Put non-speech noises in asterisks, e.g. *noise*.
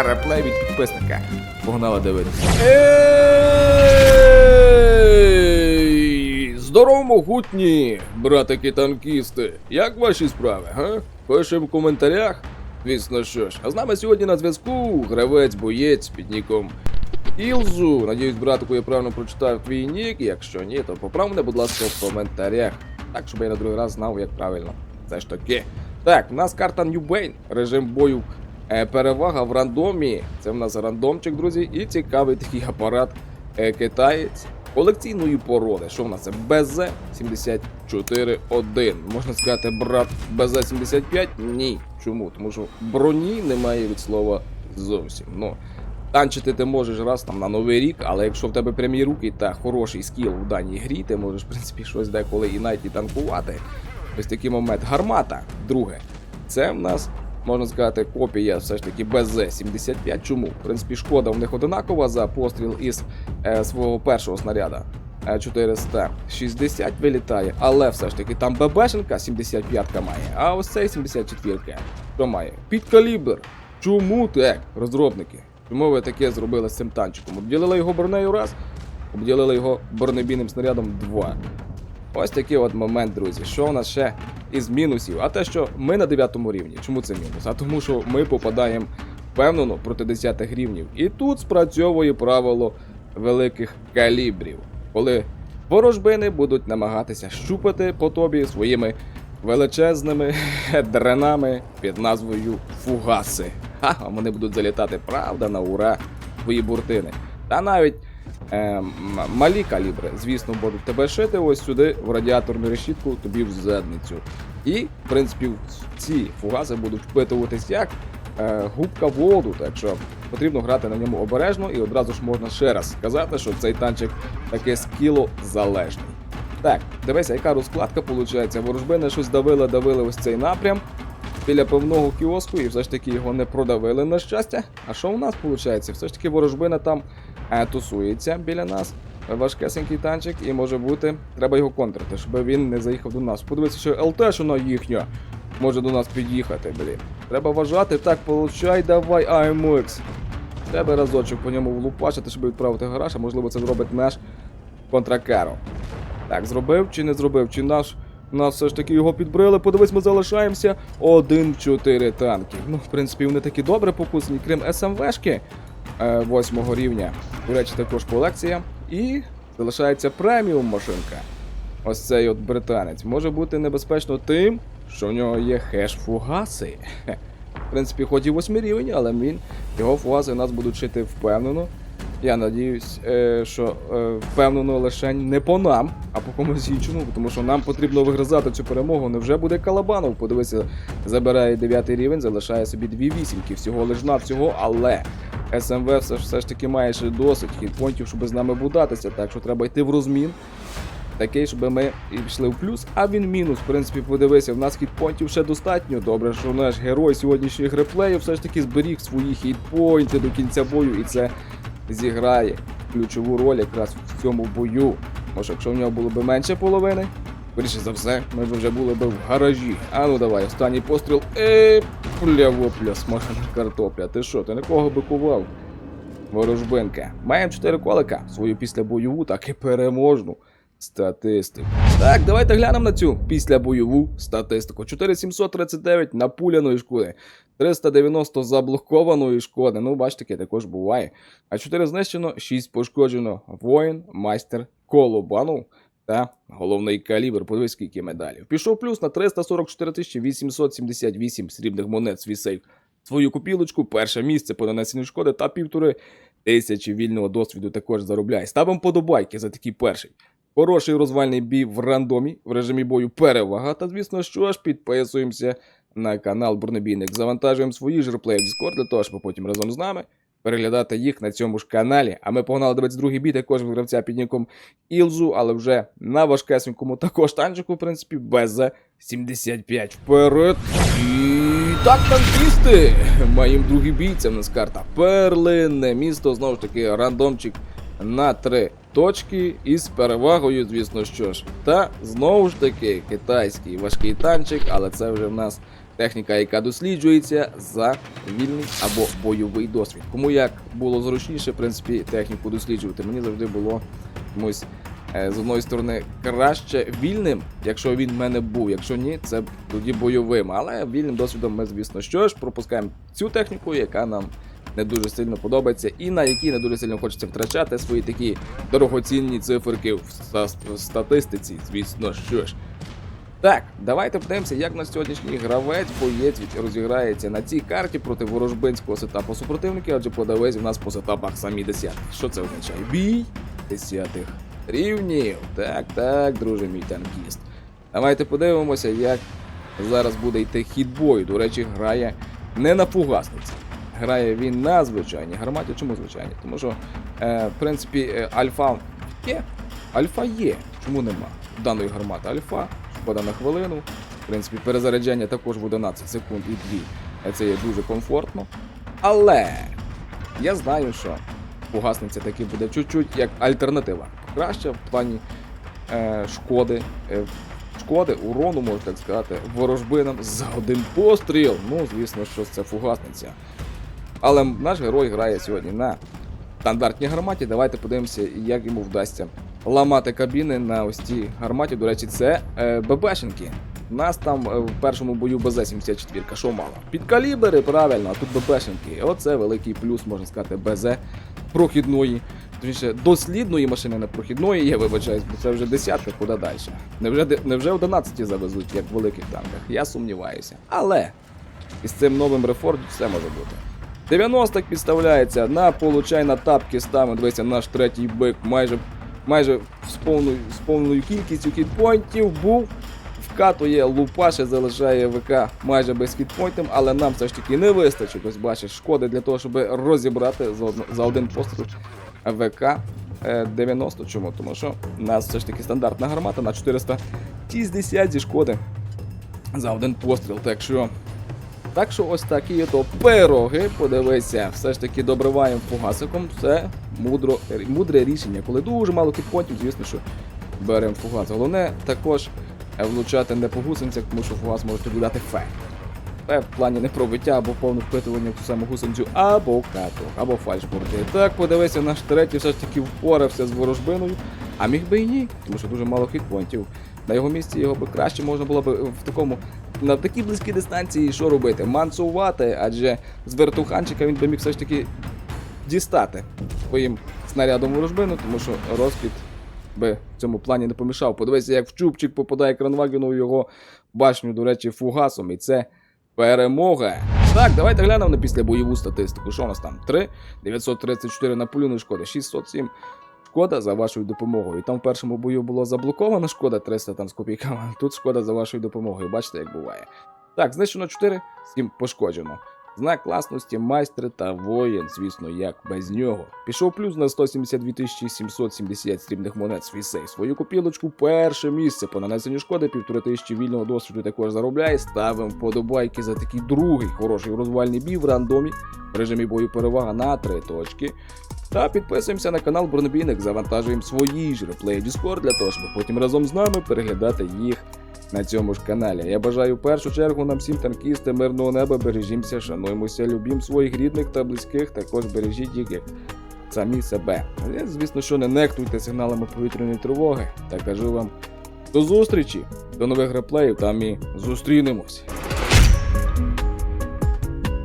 Реплей від підписника. Погнали дивитися. Здорово, могутні, братики-танкісти. Як ваші справи, га? Пишемо в коментарях. Звісно, що ж. А з нами сьогодні на зв'язку гравець боєць під ніком Ілзу. Надіюсь, братику, я правильно прочитав твій нік. Якщо ні, то поправ мене, будь ласка, в коментарях. Так, щоб я на другий раз знав, як правильно. Це ж таки. Так, в нас карта Bane, режим бою. Е, перевага в рандомі. Це в нас рандомчик, друзі, і цікавий такий апарат е, китаєць колекційної породи. Що в нас це? БЗ-74-1. Можна сказати, брат БЗ-75? Ні. Чому? Тому що броні немає від слова зовсім. Ну, танчити ти можеш раз там на новий рік, але якщо в тебе прямі руки та хороший скіл в даній грі, ти можеш, в принципі, щось деколи і навіть і танкувати. Ось такий момент. Гармата, друге. Це в нас, можна сказати, копія все ж таки БЗ-75. Чому? В принципі, шкода в них одинакова за постріл із е, свого першого снаряда. Е, 460 вилітає, але все ж таки там ББшенка 75-ка має, а ось цей 74 що має? Під калібр. Чому так, розробники? Чому ви таке зробили з цим танчиком? Обділили його бронею раз, обділили його бронебійним снарядом два. Ось такий от момент, друзі. Що у нас ще із мінусів? А те, що ми на 9 рівні. Чому це мінус? А тому, що ми попадаємо впевнено проти 10 рівнів. І тут спрацьовує правило великих калібрів, коли ворожбини будуть намагатися щупати по тобі своїми величезними *laughs* дренами під назвою фугаси. А вони будуть залітати, правда, на ура, твої буртини. Та навіть е, малі калібри, звісно, будуть тебе шити ось сюди в радіаторну решітку, тобі в задницю. І, в принципі, ці фугаси будуть впитуватись як е, губка воду, так що потрібно грати на ньому обережно і одразу ж можна ще раз сказати, що цей танчик таки скілозалежний. Так, дивися, яка розкладка виходить. Ворожбини щось давили, давили ось цей напрям біля певного кіоску, і все ж таки його не продавили на щастя. А що у нас виходить? Все ж таки ворожбина там тусується біля нас. Важкесенький танчик, і може бути, треба його контрити, щоб він не заїхав до нас. Подивіться, що ЛТшина їхня може до нас під'їхати, блін. Треба вважати, так, получай, давай, AMX. Треба разочок по ньому влупачити, щоб відправити гараж, а можливо це зробить наш контракаро. Так, зробив чи не зробив? Чи наш. Нас все ж таки його підбрили, подивись, ми залишаємося. Один в чотири танки. Ну, в принципі, вони такі добре покусані, крім СМВшки е, восьмого рівня. До речі, також колекція. І залишається преміум машинка. Ось цей от британець. Може бути небезпечно тим, що в нього є хеш-фугаси. В принципі, хоч і восьмий рівень, але він, його фугаси нас будуть шити впевнено. Я надіюсь, е, що е, впевнено лише не по нам, а по комусь іншому, тому що нам потрібно вигризати цю перемогу. Невже буде Калабанов? Подивися, забирає 9 рівень, залишає собі дві вісімки, всього лиш на всього, але СМВ все ж, все ж таки має ще досить хітпонтів, щоб з нами будатися, так що треба йти в розмін. Такий, щоб ми і пішли в плюс, а він мінус. В принципі, подивися, в нас хітпонтів ще достатньо. Добре, що наш герой сьогоднішніх реплеїв все ж таки зберіг свої хітпойнти до кінця бою, і це зіграє ключову роль якраз в цьому бою. Може, якщо в нього було б менше половини, скоріше за все, ми вже були б в гаражі. А ну давай, останній постріл. Е, пля вопля, смажена картопля. Ти що, ти нікого бикував? Ворожбинка. Маємо 4 колика, свою післябойову, так і переможну статистику. Так, давайте глянемо на цю післябойову статистику. 4739 напуляної шкоди, 390 заблокованої шкоди. Ну, бачите, також буває. А 4 знищено, 6 пошкоджено. Воїн, майстер, колобанув та головний калібр. Подивись, скільки медалів. Пішов плюс на 344 878 срібних монет свій сейф. Свою купілочку, перше місце по нанесенню шкоди та півтори тисячі вільного досвіду також заробляє. Ставимо подобайки за такий перший. Хороший розвальний бій в рандомі, в режимі бою перевага. Та звісно, що ж, підписуємося на канал Бурнебійник. Завантажуємо свої ж реплеї в Discord для того, щоб потім разом з нами переглядати їх на цьому ж каналі. А ми погнали дивитися другий бій, також від гравця під ніком Ілзу, але вже на важкесенькому також танчику, в принципі, без 75 вперед. І так, танкісти! Моїм другий бій, це в нас карта Перлине місто, знову ж таки, рандомчик на три точки із перевагою, звісно що ж. Та знову ж таки китайський важкий танчик, але це вже в нас техніка, яка досліджується за вільний або бойовий досвід. Кому як було зручніше, в принципі, техніку досліджувати. Мені завжди було комусь е, з одної сторони краще вільним, якщо він в мене був. Якщо ні, це тоді бойовим. Але вільним досвідом ми, звісно, що ж, пропускаємо цю техніку, яка нам не дуже сильно подобається, і на якій не дуже сильно хочеться втрачати свої такі дорогоцінні циферки в статистиці, звісно, що ж. Так, давайте подивимося, як на сьогоднішній гравець боєць розіграється на цій карті проти ворожбинського сетапу супротивників, адже подивись у нас по сетапах самі десятки. Що це означає? Бій десятих рівнів. Так, так, друже мій танкіст. Давайте подивимося, як зараз буде йти хід бою. До речі, грає не на фугасниці. Грає він на звичайній гарматі. Чому звичайній? Тому що, е, в принципі, е, альфа є. Альфа є. Чому нема? Даної гармати альфа, шкода на хвилину. В принципі, перезаряджання також в 11 секунд і 2. Е, Це є дуже комфортно. Але я знаю, що фугасниця таки буде чуть-чуть як альтернатива. Краще в плані е, шкоди. Е, шкоди, урону, можна так сказати, ворожбинам за один постріл. Ну, звісно, що це фугасниця. Але наш герой грає сьогодні на стандартній гарматі. Давайте подивимося, як йому вдасться ламати кабіни на ось цій гарматі. До речі, це е, ББшенки. Нас там е, в першому бою БЗ-74, що мало. Підкалібери, правильно, а тут ББшенки. Оце великий плюс, можна сказати, БЗ прохідної. Точніше, дослідної машини не прохідної, я вибачаюсь, бо це вже десятка, куди далі. Невже, невже 11 завезуть, як в великих танках? Я сумніваюся. Але із цим новим рефордом все може бути. 90 підставляється на получай на тапки ставимо. Дивися, наш третій бик майже, майже з повною, з повною кількістю хітпойнтів був. Вкатує лупаше, залишає ВК майже без хітпойнтів, але нам все ж таки не вистачить. Ось бачиш, шкоди для того, щоб розібрати за, за один постріл ВК е, 90. Чому? Тому що у нас все ж таки стандартна гармата на 460 зі шкоди за один постріл. Так що так що ось такі то пироги, подивися, все ж таки добриваємо фугасиком. Це мудро, мудре рішення. Коли дуже мало кітпонтів, звісно, що беремо фугас. Головне також влучати не по гусеницях, тому що фугас може тобі дати фе. Фе в плані не пробиття або повне впитування в ту саму гусеницю, або каток, або фальшборди. Так, подивися, наш третій все ж таки впорався з ворожбиною, а міг би і ні, тому що дуже мало хітпонтів. На його місці його би краще можна було б в такому на такій близькій дистанції що робити? Мансувати, адже з вертуханчика він би міг все ж таки дістати своїм снарядом ворожбину, тому що розквіт би в цьому плані не помішав. Подивися, як в чубчик попадає Кранвагену в його башню, до речі, фугасом, і це перемога. Так, давайте глянемо на післябойову статистику. Що у нас там? 3, 934 наполюної шкоди, 607 шкода за вашою допомогою. І там в першому бою було заблокована шкода 300 там з копійками, тут шкода за вашою допомогою. Бачите, як буває. Так, знищено 4, 7 пошкоджено. Знак класності, майстри та воїн, звісно, як без нього. Пішов плюс на 172 770 срібних монет свій сейф. Свою копілочку перше місце по нанесенню шкоди, півтори тисячі вільного досвіду також заробляє. Ставимо вподобайки за такий другий хороший розвальний бій в рандомі в режимі бою перевага на 3 точки. Та підписуємося на канал Бронебійник, завантажуємо свої ж реплеї Discord для того, щоб потім разом з нами переглядати їх на цьому ж каналі. Я бажаю в першу чергу нам всім танкісти, мирного неба, бережімося, шануємося, любім своїх рідних та близьких, також бережіть їх самі себе. Але, звісно, що не нехтуйте сигналами повітряної тривоги. Та кажу вам до зустрічі, до нових реплеїв, там і зустрінемось.